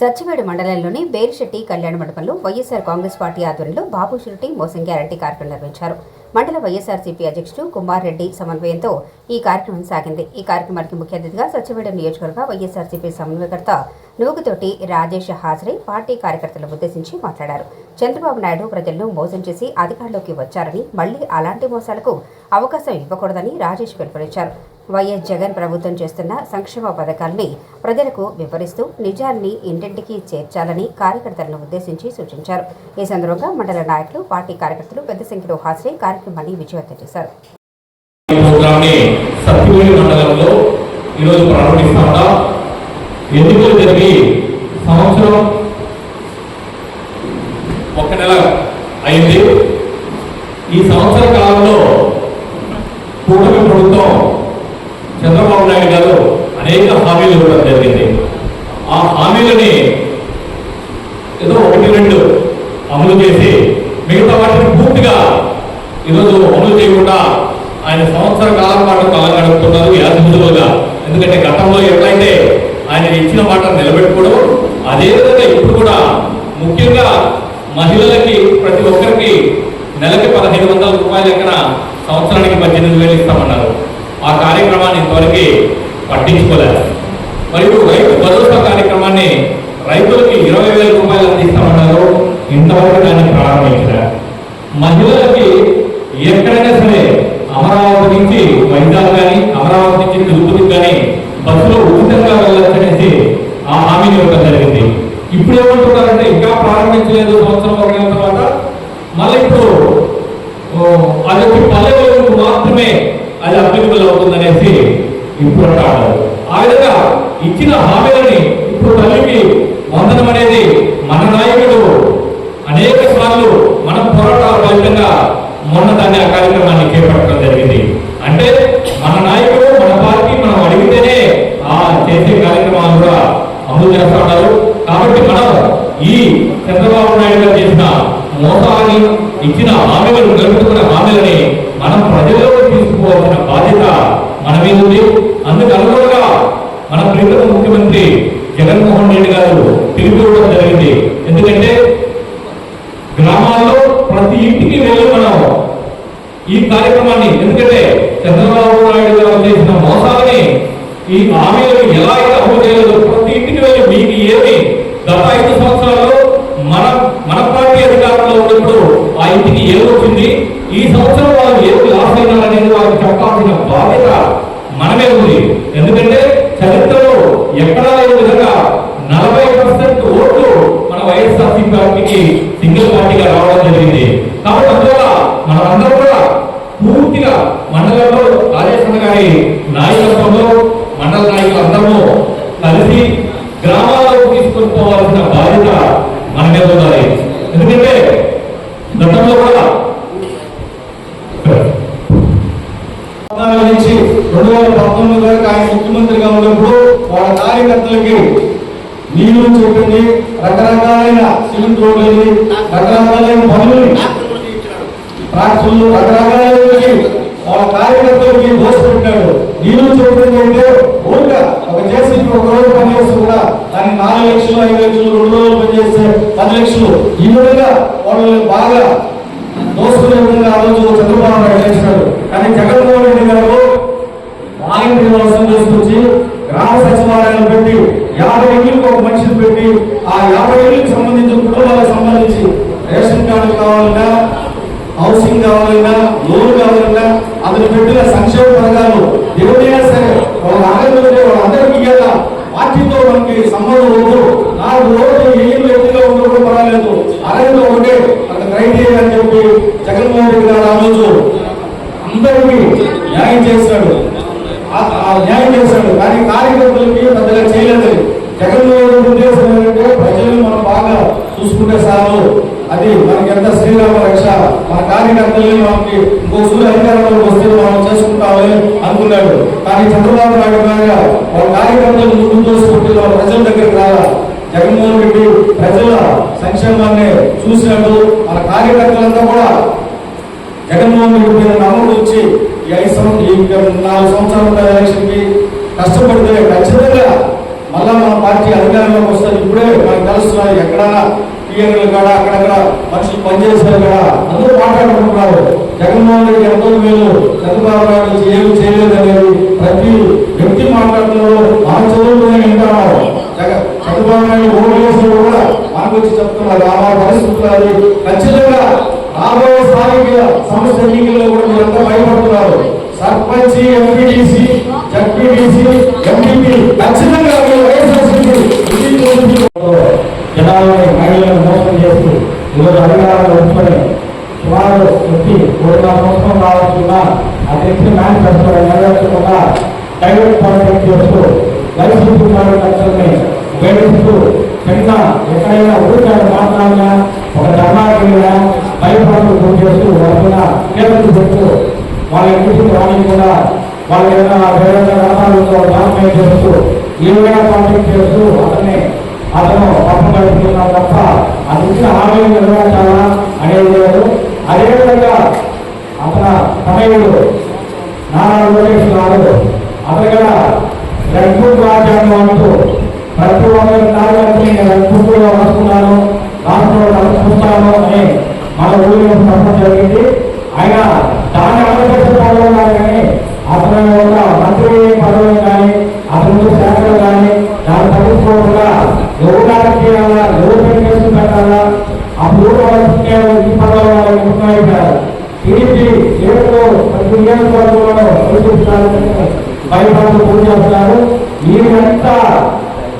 సచ్చివేడు మండలంలోని బేరిశెట్టి కళ్యాణ మండపంలో వైఎస్ఆర్ కాంగ్రెస్ పార్టీ ఆధ్వర్యంలో బాబు షెట్టి మోసం గ్యారంటీ కార్యక్రమం నిర్వహించారు. మండల వైఎస్ఆర్సీపీ అధ్యక్షుడు కుమార్ రెడ్డి సమన్వయంతో ఈ కార్యక్రమం సాగింది. ఈ కార్యక్రమానికి ముఖ్య అతిథిగా సచ్చివేడు నియోజకవర్గ వైఎస్ఆర్సీపీ సమన్వయకర్త నూగుతోటి రాజేష్ హాజరై పార్టీ కార్యకర్తలను ఉద్దేశించి మాట్లాడారు. చంద్రబాబు నాయుడు ప్రజలను మోసం చేసి అధికారంలోకి వచ్చారని మళ్ళీ అలాంటి మోసాలకు అవకాశం ఇవ్వకూడదని రాజేష్ పిలుపునిచ్చారు. వైఎస్ జగన్ ప్రభుత్వం చేస్తున్న సంక్షేమ పథకాల్ని ప్రజలకు వివరిస్తూ నిజాన్ని ఇంటింటికి చేర్చాలని కార్యకర్తలను ఉద్దేశించి సూచించారు. ఈ సందర్భంగా మండల నాయకులు పార్టీ కార్యకర్తలు పెద్ద సంఖ్యలో హాజరై కార్యక్రమాన్ని విజయవంతం చేశారు. ఈ మండలంలో ఈరోజు ప్రారంభిస్తా ఉన్నాం ఎన్నికలు జరిగి సంవత్సరం ఒక నెల అయింది. ఈ సంవత్సర కాలంలో కూటమి ప్రభుత్వం చంద్రబాబు నాయుడు గారు అనేక హామీలు ఇవ్వడం జరిగింది. ఆ హామీలని ఏదో ఒకటి రెండు అమలు చేసి మిగతా వాటిని పూర్తిగా ఈరోజు అమలు చేయకుండా ఆయన సంవత్సర కాలం పాటు కాలం గడుపుతున్నారు యాదృతులుగా ఎందుకంటే గతంలో ఎట్లయితే ఆయన ఇచ్చిన మాట నిలబెట్టుకోవడం అదేవిధంగా ఇప్పుడు కూడా ముఖ్యంగా మహిళలకి ప్రతి ఒక్కరికి నెలకి పదహైదు వందల రూపాయల ఎక్కడ సంవత్సరానికి పద్దెనిమిది వేలు ఇస్తామన్నారు. ఆ కార్యక్రమాన్ని ఇంతవరకు పట్టించుకోలేదు. మరియు రైతు భరోసా కార్యక్రమాన్ని రైతులకి ఇరవై వేల రూపాయలు అందిస్తామన్నారు. ఇంతవరకు దాన్ని ప్రారంభించారు మహిళలకి ఎక్కడైనా సరే అమరావతి నుంచి వైజాగ్ కానీ అమరావతి నుంచి తిరుపతి కానీ బస్సులో ఉచితంగా వెళ్ళొచ్చనేసి ఆ హామీని ఇవ్వడం జరిగింది. ఇప్పుడు ఏమంటున్నారంటే ఇంకా ప్రారంభించలేదు సంవత్సరం వరకు తర్వాత. మళ్ళీ ఇప్పుడు అది పల్లెలకు మాత్రమే అది అప్లికబుల్ అవుతుందనేసి ఇప్పుడు అంటారు ఆ విధంగా ఇచ్చిన హామీలని ఇప్పుడు తల్లికి వందనం అనేది మన నాయకుడు అనేక సార్లు మన పోరాటాల ఫలితంగా మొన్న దాన్ని ఆ కార్యక్రమాన్ని చేపట్టడం జరిగింది. అంటే మన నాయకుడు మన పార్టీ మనం అడిగితేనే ఆ చేసే కార్యక్రమాలు కూడా అమలు చేస్తా ఉన్నారు. కాబట్టి మనం ఈ చంద్రబాబు నాయుడు గారు చేసిన మోసాన్ని ఇచ్చిన హామీలను గడుపుతున్న హామీలని మనం ప్రజల్లో తీసుకోవాల్సిన బాధ్యత మన మీద ఉంది. అందుకు అనుగుణంగా మన ప్రియతమ ముఖ్యమంత్రి జగన్మోహన్ రెడ్డి గారు పిలుపుకోవడం జరిగింది. ఎందుకంటే గ్రామాల్లో ప్రతి ఇంటికి వెళ్ళి మనం ఈ కార్యక్రమాన్ని ఎందుకంటే చంద్రబాబు నాయుడు గారు చేసిన మోసాలని ఈ హామీలను ఎలా అయితే అమలు చేయలేదు ప్రతి ఇంటికి వెళ్ళి మీకు ఏమి గత ఐదు సంవత్సరాల్లో మన మన పార్టీ అధికారంలో ఉన్నప్పుడు ఆ ఇంటికి ఏది ఈ సంవత్సరం వాళ్ళు ఏమి లాస్ అయినారనేది వాళ్ళకి చెప్పాల్సిన బాధ్యత మనమే ఉంది. ఎందుకంటే చరిత్రలో ఎక్కడా లేని విధంగా నలభై పర్సెంట్ ఓట్లు మన వైఎస్ఆర్సీ పార్టీకి సింగిల్ పార్టీగా రావడం జరిగింది. కాబట్టి అందువల్ల మనమందరం కూడా పూర్తిగా మండలంలో రాజేశ్వర గారి నాయకత్వంలో మండల నాయకులందరూ కలిసి గ్రామాలకు తీసుకొని పోవాల్సిన బాధ్యత మన మీద ఉండాలి. ఎందుకంటే గతంలో కూడా రెండు వేల పంతొమ్మిది వరకు ఆయన ముఖ్యమంత్రిగా ఉన్నప్పుడు వాళ్ళ కార్యకర్తలకి నీళ్ళు చెప్పింది రకరకాలైన సిమెంట్ రోడ్లని రకరకాలైన పనులని ట్రాక్టర్లు రకరకాలైన వాళ్ళ కార్యకర్తలకి దోషపెట్టాడు. నీళ్ళు చెప్పింది అంటే ఊరిగా ఒక జేసీబీ ఒక రోజు పనిచేస్తే కూడా దానికి నాలుగు లక్షలు ఐదు లక్షలు రెండు రోజులు పనిచేస్తే పది లక్షలు. ఈ విధంగా వాళ్ళని బాగా దోసుకునే విధంగా ఆ రోజు చంద్రబాబు నాయుడు చేసినాడు కానీ జగన్ వాలంటీర్ చేసుకొచ్చి గ్రామ సచివాలయాలు పెట్టి యాభై ఇళ్ళకి ఒక మనిషిని పెట్టి ఆ యాభై ఇళ్ళకి సంబంధించిన కుటుంబాలకు సంబంధించి రేషన్ కార్డు కావాలన్నా హౌసింగ్ కావాలన్నా లోన్ కావాలన్నా అతను పెట్టిన సంక్షేమ పథకాలు ఎవరైనా సరే వాళ్ళ ఆనందంలో వాళ్ళందరికీ ఇవ్వాలా పార్టీతో మనకి సంబంధం వద్దు నాకు రోజు ఏం వ్యక్తిగా ఉందో పర్వాలేదు. అరవింద ఒకటే అక్కడ క్రైటీరియా అని చెప్పి జగన్మోహన్ రెడ్డి గారు ఆ రోజు అందరికీ న్యాయం చేశాడు. న్యాయం చేశాడు. కానీ కార్యకర్తలకి పెద్దగా చేయలేదు. జగన్మోహన్ రెడ్డి ఉద్దేశం ఏంటంటే ప్రజలను మనం బాగా చూసుకుంటే చాలు. అది మనకి ఎంత శ్రీరామ రక్ష మన కార్యకర్తల్ని మనకి ఇంకో సూర్య అధికారంలోకి వస్తే మనం చేసుకుంటామని అనుకున్నాడు. కానీ చంద్రబాబు నాయుడు గారు వాళ్ళ కార్యకర్తలు ముందు చూసుకుంటే వాళ్ళ ప్రజల దగ్గరికి రాలా. జగన్మోహన్ రెడ్డి ప్రజల సంక్షేమాన్ని చూసినట్టు మన కార్యకర్తలంతా కూడా జగన్మోహన్ రెడ్డి మీద నమ్మకం వచ్చి ఈ ఐదు సంవత్సరం నాలుగు సంవత్సరాలు ఎలక్షన్కి కష్టపడితే ఖచ్చితంగా మళ్ళా మన పార్టీ అధికారంలోకి వస్తుంది. ఇప్పుడే మనకు తెలుస్తున్నాయి ఎక్కడైనా పిఎన్లు కాడ అక్కడక్కడ మనుషులు పనిచేశారు కదా అందరూ మాట్లాడుకుంటున్నారు. జగన్మోహన్ రెడ్డి ఎంతో మేలు చంద్రబాబు నాయుడు ఏమి చేయలేదు అనేది ప్రతి వ్యక్తి మాట్లాడుతున్నారు మన చదువుకునే వింటున్నారు చంద్రబాబు నాయుడు ఓటు ఓడివేసి కూడా మనకు వచ్చి చెప్తున్నారు. ఆ పరిస్థితులు అది. ఖచ్చితంగా రాబోయే స్థానిక సంస్థ ఎన్నికల్లో కూడా మీరంతా భయపడుతున్నారు. సర్పంచ్ ఎంపీటీసీ జడ్పీటీసీ ఎంపీపీ ఖచ్చితంగా జనాలని మహిళలను మోసం చేస్తూ ఈరోజు అధికారాలు వచ్చుకొని సుమారు వచ్చి కోటిన్నర సంవత్సరం రావాల్సిన ఆ వ్యక్తి మేనిఫెస్టో నెరవేర్చకుండా ప్రైవేట్ పాలిటిక్స్ చేస్తూ వైసీపీ కార్యకర్తల్ని వేధిస్తూ చిన్న ఎక్కడైనా ఊరికాయ మాట్లాడినా ఒక ధర్నాగిరినా భయపడుతూ గురి చేస్తూ వాళ్ళ కేంద్రం చెప్తూ వాళ్ళ ఇంటికి రానికుండా వాళ్ళ ఏదైనా వేరే రకాలతో డాక్యుమెంట్ చేస్తూ ఏమైనా కాంటాక్ట్ చేస్తూ అతన్ని అతను తప్పు కలుపుతున్నాడు తప్ప అది ఇచ్చిన హామీలు నెరవేర్చాలా అనేది లేదు. అదేవిధంగా అతను తనయుడు నారా లోకేష్ గారు అతను కూడా రెడ్బుక్ రాజ్యాంగం అంటూ ప్రతి ఒక్కరి కార్యక్రమం నేను రెడ్ బుక్ రాసుకున్నాను రాష్ట్రంలో చూస్తాను అని మన ఊళ్ళో చెప్పడం జరిగింది. ఆయన దాన్ని అమలుపరిచే కానీ అతను ఒక మంత్రి పదవులు కానీ అతను శాఖలు కానీ దాని ప్రభుత్వంగా ఎవరు రాజకీయాలా ఎవరు కేసు పెట్టాలా? అప్పుడు వాళ్ళకి ఈ పదవులు వాళ్ళకి ముఖ్యమైపోయారు టీడీపీ ఏడులో ప్రతి నియోజకవర్గంలో భయపడుతూ పూజ చేస్తారు మీరు ఎంత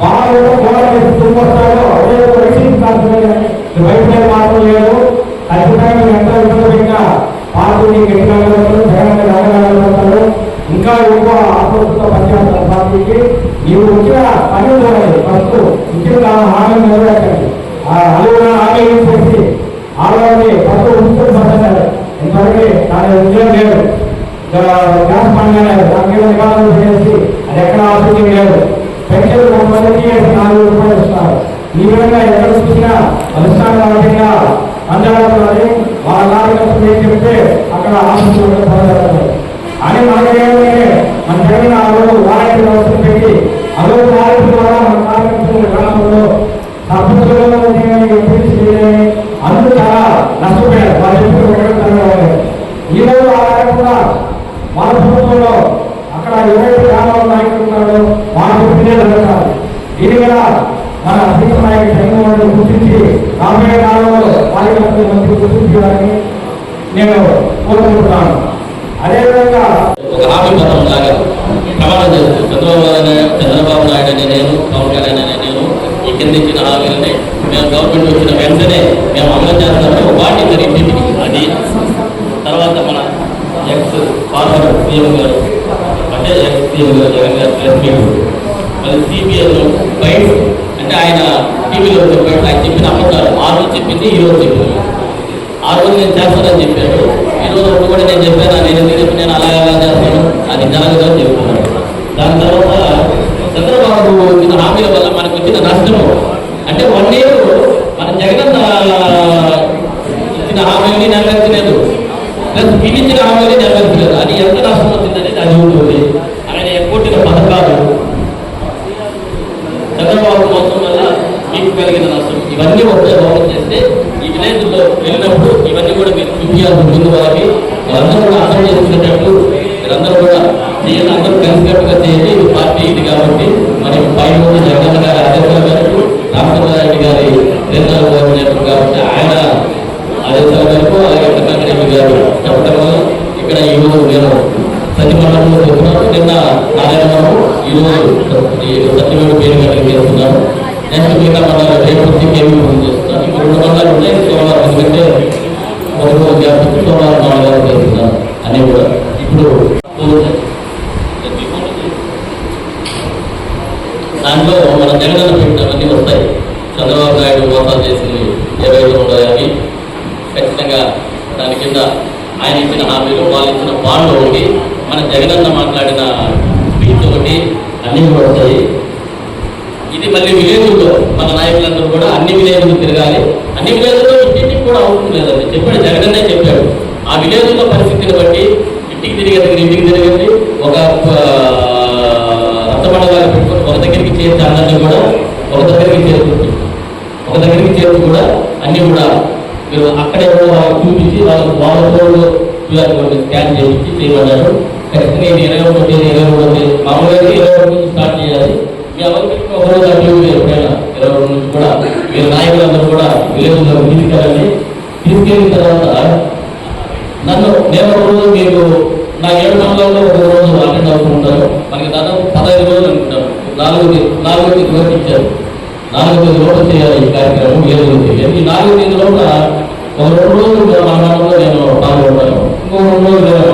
బాగా పోరాటం తీసుకొస్తారో అదే రక్షించాల్సిందని భయపడే మాత్రం లేదు. ఖచ్చితంగా ఎంతో విపరీతంగా పార్టీని గట్టిగా జగన్ నిలబడతారు ఇంకా ఎక్కువ ఆసక్తితో పనిచేస్తారు పార్టీకి ನೀವು వచ్చిన పని చూడండి ఫస్ట్ ఇచ్చిన హామీ నెరవేర్చండి. ఆ అలుగున హామీ చేసి ఆడవాళ్ళని ఫస్ట్ ఉంచుకొని పడ్డారు ఇంతవరకు దాని ఉద్యోగం లేదు. గ్యాస్ పండుగ దాని మీద నిబంధనలు చేసి అది ఎక్కడ ఆసక్తి లేదు. పెన్షన్ ఒక మందికి నాలుగు రూపాయలు ఇస్తున్నారు. ఈ విధంగా ఎక్కడ చూసినా అనుష్ఠానం వాటిగా అంచనాలు వాళ్ళ కార్యకర్తలు ఏం చెప్తే అక్కడ ఆసక్తి పడతారు అని మనకేమంటే మన జరిగిన ఆ రోజు వారంటీ వ్యవస్థ పెట్టి ఆ రోజు వారంటీ ద్వారా మన కార్యకర్తల గ్రామంలో సర్పంచులలో ఎంపీసీ చేయలేని అందరూ చాలా నష్టపోయారు. వాళ్ళు ఎప్పుడు ఒకటే తరగతి ఈ రోజు ఆ రకంగా మన ప్రభుత్వంలో అక్కడ ఎవరైతే గ్రామాల నాయకులు ఉన్నారో వాళ్ళ చెప్పిందే జరుగుతారు దీని మన అధిక నాయకుడు జగన్మోహన్ గుర్తించి రాబోయే కాలంలో కార్యకర్తలు మంచి గుర్తించడానికి నేను కోరుకుంటున్నాను అదేవిధంగా ఒక హామీ పత్రం లాగా ప్రమాణం చేస్తూ చంద్రబాబు నాయుడు చంద్రబాబు నాయుడు అనే నేను పవన్ కళ్యాణ్ అనే నేను ఈ కింద ఇచ్చిన హామీలని మేము గవర్నమెంట్ వచ్చిన వెంటనే మేము అమలు చేస్తాము వాటి ఇంటింటికి అది తర్వాత మన ఎక్స్ ఫార్మర్ సీఎం గారు అంటే ఎక్స్ సీఎం గారు జగన్ గారు ప్రెస్ మీట్. మళ్ళీ సిపిఎస్ బయట అంటే ఆయన టీవీలో చెప్పాడు ఆయన చెప్పిన అమ్ముతారు ఆ రోజు చెప్పింది ఈ రోజు చెప్పింది ఆ రోజు నేను చేస్తానని చెప్పాడు. ఈ రోజు ఒకటి కూడా నేను చెప్పాను నేను ఎందుకు చెప్పి నేను అలాగే అలా చేస్తాను అది జరగదు అని చెప్తున్నాను దాని తర్వాత చంద్రబాబు ఇచ్చిన హామీల వల్ల మనకు వచ్చిన నష్టం అంటే వన్ ఇయర్ మన జగన్ ఇచ్చిన హామీని నెరవేర్చలేదు ప్లస్ విధించిన హామీని నెరవేర్చలేదు అది ఎంత నష్టం వచ్చిందనేది అది ఉంటుంది ఆయన ఎక్కొట్టిన పథకాలు చంద్రబాబు మోసం వల్ల మీకు కలిగిన నష్టం ఇవన్నీ ఒకసారి లోపం చేస్తే ఈ విలేజ్లో వెళ్ళినప్పుడు ఇవన్నీ కూడా మీరు చూపించాల్సి ఉంటుంది వాళ్ళకి వాళ్ళందరూ కూడా అర్థం చేసుకునేటట్టు మీరందరూ కూడా చేయాలి అందరూ కలిసికట్టుగా చేయండి. ఇది పార్టీ ఇది కాబట్టి మరి పై ఉన్న జగన్ గారి ఆదేశాల మేరకు రామచంద్రారెడ్డి గారి నిర్ణయాలు కోరినట్టు కాబట్టి ఆయన ఆదేశాల మేరకు అలాగే వెంకటరెడ్డి గారు చెప్పడం వల్ల ఇక్కడ ఈరోజు రోజు నేను సత్యమండలంలో చెప్తున్నాను నిన్న నారాయణరావు ఈ రోజు సత్యవేడు పేరు గట్టి చేస్తున్నాను. నెక్స్ట్ మిగతా మండలం రేపు వచ్చి కేవీ ఫోన్ చేస్తున్నాను ఇంకా రెండు మండలాలు ఉన్నాయి సోమవారం ఎందుకంటే ఒక రోజు గ్యాప్ సోమవారం మండలాలు చేస్తున్నాను అన్నీ కూడా ఇప్పుడు దాంట్లో మన జగనన్న పెట్టినవన్నీ వస్తాయి చంద్రబాబు నాయుడు మోసాలు చేసింది ఏవైతే ఉన్నాయో అవి ఖచ్చితంగా దాని కింద ఆయన ఇచ్చిన హామీలు వాళ్ళు ఇచ్చిన బాండ్లు ఒకటి మన జగనన్న మాట్లాడిన స్పీచ్ ఒకటి అన్నీ కూడా వస్తాయి ఇది మళ్ళీ విలేజ్లో మన నాయకులందరూ కూడా అన్ని విలేజ్లు తిరగాలి. అన్ని విలేజ్లో ఇంటింటికి కూడా అవసరం లేదండి. చెప్పాడు జగన్నే చెప్పాడు. ఆ విలేజ్లో పరిస్థితిని బట్టి ఇంటికి తిరిగి దగ్గర ఇంటికి తిరగండి ఒక రసపడగా పెట్టుకుని ఒక దగ్గరికి చేర్చి అందరినీ కూడా ఒక దగ్గరికి చేరుకుంటుంది ఒక దగ్గరికి చేర్చి కూడా అన్నీ కూడా మీరు అక్కడే కూడా చూపించి వాళ్ళకు వాళ్ళతో ఫోన్లో క్యూఆర్ కోడ్ స్కాన్ చేయించి చేయమన్నారు. ఖచ్చితంగా ఇది ఇరవై ఒకటి ఇరవై ఒకటి మామూలుగా ఇరవై ఒకటి స్టార్ట్ చేయాలి. మీ ఎవరికి ఒక రోజు ఎప్పుడైనా ఇరవై ఒకటి నుంచి కూడా మీరు నాయకులందరూ కూడా విలేజ్లో తీసుకెళ్ళండి తీసుకెళ్ళిన తర్వాత నన్ను నేను ఒక రోజు మీకు నా ఏడు మండలంలో ఒక రోజు అటెండ్ అవుతూ ఉంటాను మనకి దాదాపు పదహైదు రోజులు అనుకుంటాను నాలుగు తే- నాలుగో తేదీ వరకు ఇచ్చారు. నాలుగో తేదీ లోపల చేయాలి ఈ కార్యక్రమం ఏదో తేదీ ఈ నాలుగో తేదీ లోపల ఒక రెండు రోజులు మన మండలంలో నేను పాల్గొంటాను. ఇంకో రెండు రోజులు